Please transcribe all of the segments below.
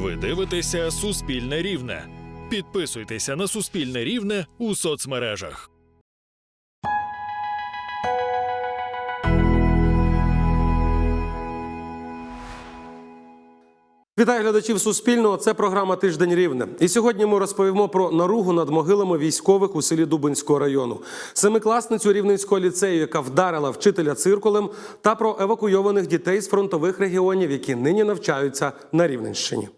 Ви дивитеся Суспільне Рівне. Підписуйтеся на Суспільне Рівне у соцмережах. Вітаю глядачів Суспільного. Це програма Тиждень Рівне. І сьогодні ми розповімо про наругу над могилами військових у селі Дубинського району, семикласницю рівненського ліцею, яка вдарила вчителя циркулем, та про евакуйованих дітей з фронтових регіонів, які нині навчаються на Рівненщині.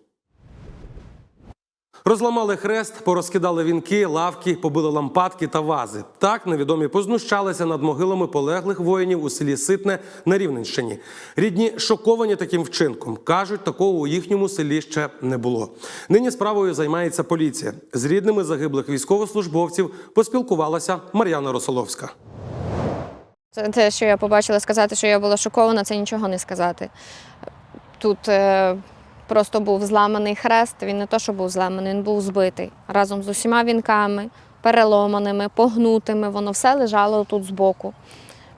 Розламали хрест, порозкидали вінки, лавки, побили лампадки та вази. Так невідомі познущалися над могилами полеглих воїнів у селі Ситне на Рівненщині. Рідні шоковані таким вчинком. кажуть, такого у їхньому селі ще не було. Нині справою займається поліція. З рідними загиблих військовослужбовців поспілкувалася Мар'яна Росоловська. Це те, що я побачила, сказати, що я була шокована, це нічого не сказати. Тут е, просто був зламаний хрест. Він не то, що був зламаний, він був збитий разом з усіма вінками, переломаними, погнутими. Воно все лежало тут збоку.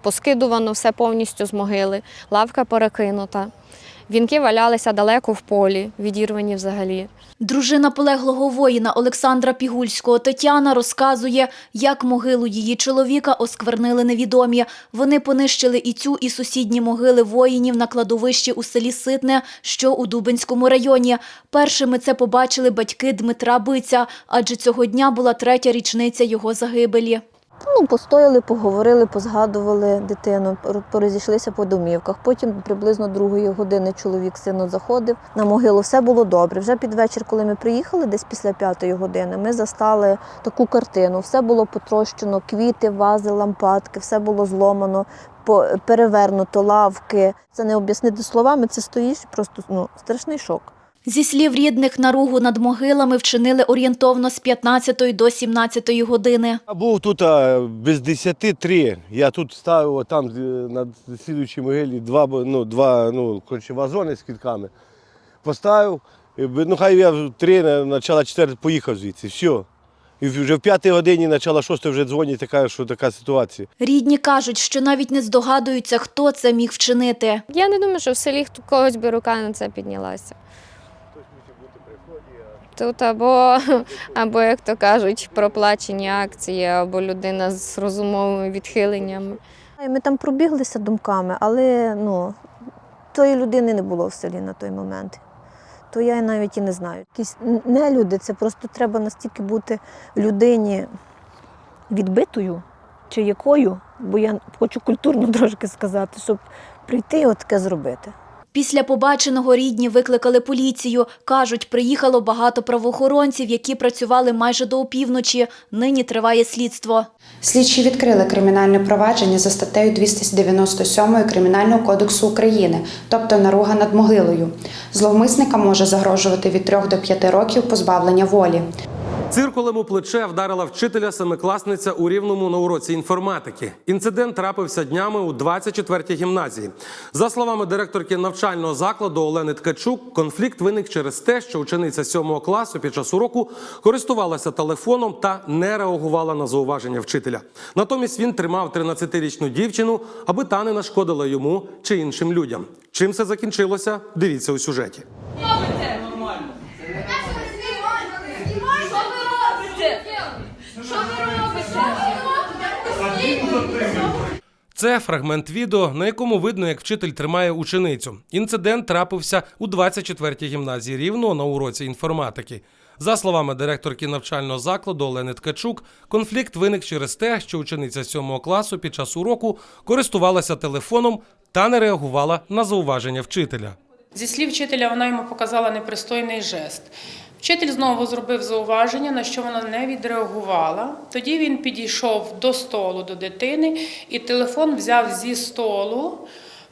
Поскидувано все повністю з могили, лавка перекинута. Вінки валялися далеко в полі, відірвані взагалі. Дружина полеглого воїна Олександра Пігульського Тетяна розказує, як могилу її чоловіка осквернили невідомі. Вони понищили і цю, і сусідні могили воїнів на кладовищі у селі Ситне, що у Дубинському районі. Першими це побачили батьки Дмитра Биця, адже цього дня була третя річниця його загибелі. Ну, постояли, поговорили, позгадували дитину, пор- порозійшлися по домівках. Потім приблизно другої години чоловік сину заходив на могилу. Все було добре. Вже під вечір, коли ми приїхали, десь після п'ятої години, ми застали таку картину. Все було потрощено, квіти, вази, лампадки, все було зломано, перевернуто, лавки. Це не об'яснити словами, це стоїш просто ну, страшний шок. Зі слів рідних, наругу над могилами вчинили орієнтовно з 15 до 17 години. Я був тут а, без 10 три. Я тут ставив от там е, на слідуючій могилі два, ну, два ну, коротше, вазони з квітками. Поставив. Ну, хай я в три, на- начало чотири поїхав звідси. Все. І вже в п'ятій годині, начало шостої вже дзвонять, така, що така ситуація. Рідні кажуть, що навіть не здогадуються, хто це міг вчинити. Я не думаю, що в селі хто- когось би рука на це піднялася. Тут або, або, як то кажуть, проплачені акції, або людина з розумовими відхиленнями. Ми там пробіглися думками, але ну, тої людини не було в селі на той момент. То я навіть і не знаю. Якісь н- нелюди, це просто треба настільки бути людині відбитою чи якою, бо я хочу культурно трошки сказати, щоб прийти і таке зробити. Після побаченого рідні викликали поліцію. Кажуть, приїхало багато правоохоронців, які працювали майже до опівночі. Нині триває слідство. Слідчі відкрили кримінальне провадження за статтею 297 Кримінального кодексу України, тобто наруга над могилою. Зловмисника може загрожувати від 3 до 5 років позбавлення волі. Циркулем у плече вдарила вчителя семикласниця у рівному на уроці інформатики. Інцидент трапився днями у 24-й гімназії. За словами директорки навчального закладу Олени Ткачук, конфлікт виник через те, що учениця 7 класу під час уроку користувалася телефоном та не реагувала на зауваження вчителя. Натомість він тримав 13-річну дівчину, аби та не нашкодила йому чи іншим людям. Чим це закінчилося? Дивіться у сюжеті. Що ви робите? Що ви робите? Це фрагмент відео, на якому видно, як вчитель тримає ученицю. Інцидент трапився у 24-й гімназії Рівного на уроці інформатики. За словами директорки навчального закладу Олени Ткачук, конфлікт виник через те, що учениця 7 класу під час уроку користувалася телефоном та не реагувала на зауваження вчителя. Зі слів вчителя, вона йому показала непристойний жест. Вчитель знову зробив зауваження, на що вона не відреагувала. Тоді він підійшов до столу до дитини і телефон взяв зі столу,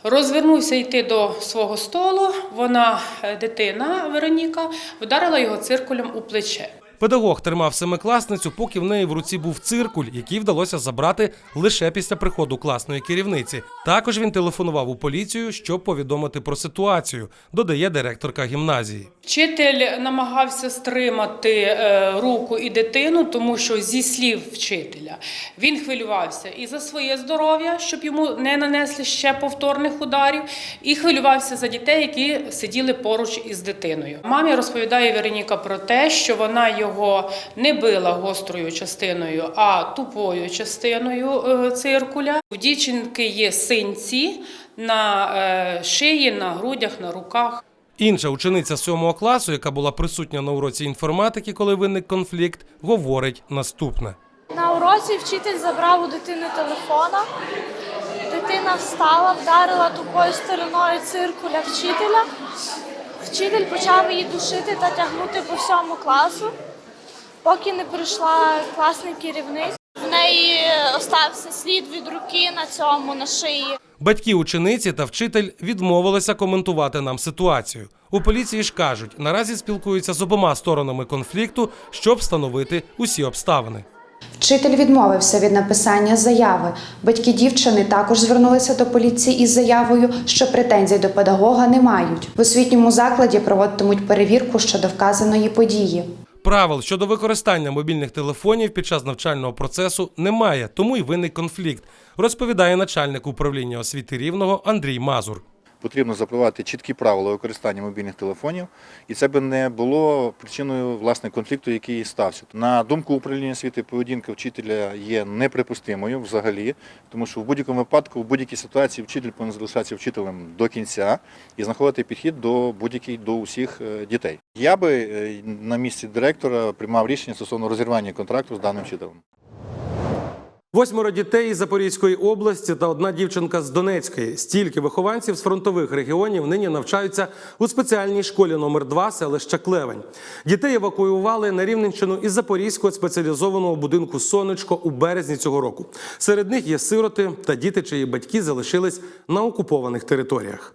розвернувся йти до свого столу. Вона, е, дитина Вероніка, вдарила його циркулем у плече. Педагог тримав семикласницю, поки в неї в руці був циркуль, який вдалося забрати лише після приходу класної керівниці. Також він телефонував у поліцію, щоб повідомити про ситуацію, додає директорка гімназії. Вчитель намагався стримати е, руку і дитину, тому що зі слів вчителя він хвилювався і за своє здоров'я, щоб йому не нанесли ще повторних ударів, і хвилювався за дітей, які сиділи поруч із дитиною. Мамі розповідає Вероніка про те, що вона його не била гострою частиною, а тупою частиною е, циркуля. У дівчинки є синці на е, шиї, на грудях, на руках. Інша учениця сьомого класу, яка була присутня на уроці інформатики, коли виник конфлікт, говорить наступне. На уроці вчитель забрав у дитини телефона. Дитина встала, вдарила тупою стороною циркуля вчителя. Вчитель почав її душити та тягнути по всьому класу, поки не прийшла класний керівник. В неї остався слід від руки на цьому на шиї. Батьки учениці та вчитель відмовилися коментувати нам ситуацію. У поліції ж кажуть, наразі спілкуються з обома сторонами конфлікту, щоб встановити усі обставини. Вчитель відмовився від написання заяви. Батьки дівчини також звернулися до поліції із заявою, що претензій до педагога не мають. В освітньому закладі проводитимуть перевірку щодо вказаної події. Правил щодо використання мобільних телефонів під час навчального процесу немає, тому й виник конфлікт, розповідає начальник управління освіти рівного Андрій Мазур. Потрібно запровадити чіткі правила використання мобільних телефонів, і це би не було причиною власне конфлікту, який стався. На думку управління освіти, поведінка вчителя є неприпустимою взагалі, тому що в будь-якому випадку, в будь-якій ситуації вчитель повинен залишатися вчителем до кінця і знаходити підхід до будь-яких до усіх е, дітей. Я би е, на місці директора приймав рішення стосовно розірвання контракту з даним вчителем. Восьмеро дітей із Запорізької області та одна дівчинка з Донецької. Стільки вихованців з фронтових регіонів нині навчаються у спеціальній школі номер 2 селища Клевень. Дітей евакуювали на Рівненщину із Запорізького спеціалізованого будинку Сонечко у березні цього року. Серед них є сироти та діти, чиї батьки залишились на окупованих територіях.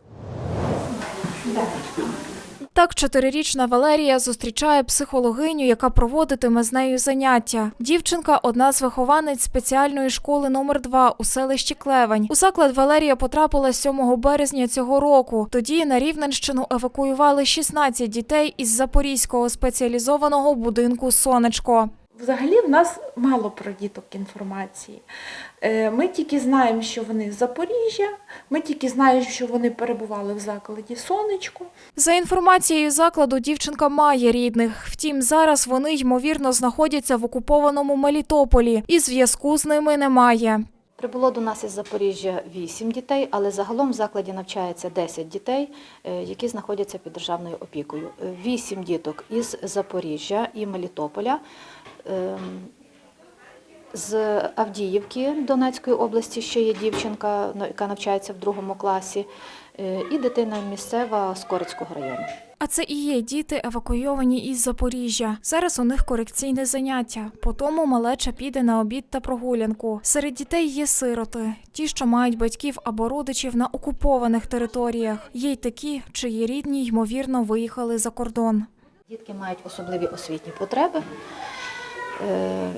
Так, чотирирічна Валерія зустрічає психологиню, яка проводитиме з нею заняття. Дівчинка одна з вихованець спеціальної школи номер 2 у селищі Клевень. У заклад Валерія потрапила 7 березня цього року. Тоді на Рівненщину евакуювали 16 дітей із Запорізького спеціалізованого будинку Сонечко. Взагалі в нас мало про діток інформації. Е, Ми тільки знаємо, що вони з Запоріжжя, ми тільки знаємо, що вони перебували в закладі Сонечко. За інформацією закладу, дівчинка має рідних. Втім, зараз вони ймовірно знаходяться в окупованому Мелітополі, і зв'язку з ними немає. Прибуло до нас із Запоріжжя 8 дітей, але загалом в закладі навчається 10 дітей, е, які знаходяться під державною опікою. 8 діток із Запоріжжя і Мелітополя. Ем, З Авдіївки Донецької області ще є дівчинка, ну, яка навчається в другому класі, е, і дитина місцева з Корицького району. А це і є діти, евакуйовані із Запоріжжя. Зараз у них корекційне заняття. По тому малеча піде на обід та прогулянку. Серед дітей є сироти, ті, що мають батьків або родичів на окупованих територіях. Є й такі, чиї рідні ймовірно виїхали за кордон. Дітки мають особливі освітні потреби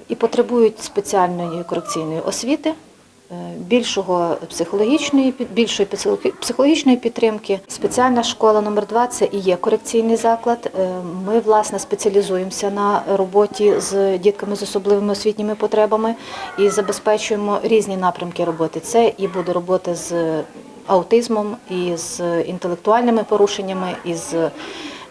і потребують спеціальної корекційної освіти, е, більшого психологічної, більшої психологічної підтримки. Спеціальна школа номер 2 це і є корекційний заклад. Е, Ми, власне, спеціалізуємося на роботі з дітками з особливими освітніми потребами і забезпечуємо різні напрямки роботи. Це і буде робота з аутизмом, і з інтелектуальними порушеннями, і з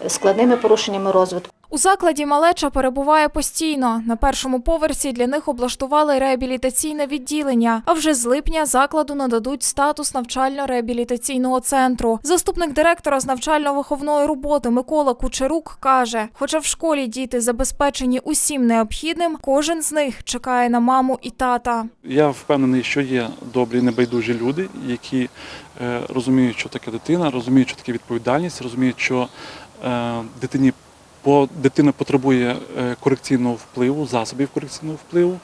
складними порушеннями розвитку. У закладі малеча перебуває постійно. На першому поверсі для них облаштували реабілітаційне відділення. А вже з липня закладу нададуть статус навчально-реабілітаційного центру. Заступник директора з навчально-виховної роботи Микола Кучерук каже: хоча в школі діти забезпечені усім необхідним, кожен з них чекає на маму і тата. Я впевнений, що є добрі небайдужі люди, які е, розуміють, що таке дитина, розуміють, що таке відповідальність, розуміють, що е, дитині по дитина потребує е, корекційного впливу, засобів корекційного впливу,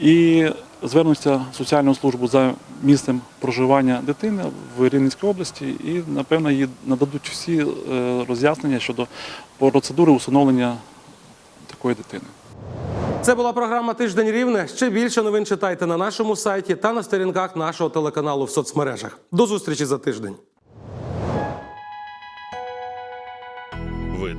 і звернуться в соціальну службу за місцем проживання дитини в Рівненській області, і напевно їй нададуть всі е, роз'яснення щодо процедури усиновлення такої дитини. Це була програма Тиждень Рівне. Ще більше новин читайте на нашому сайті та на сторінках нашого телеканалу в соцмережах. До зустрічі за тиждень.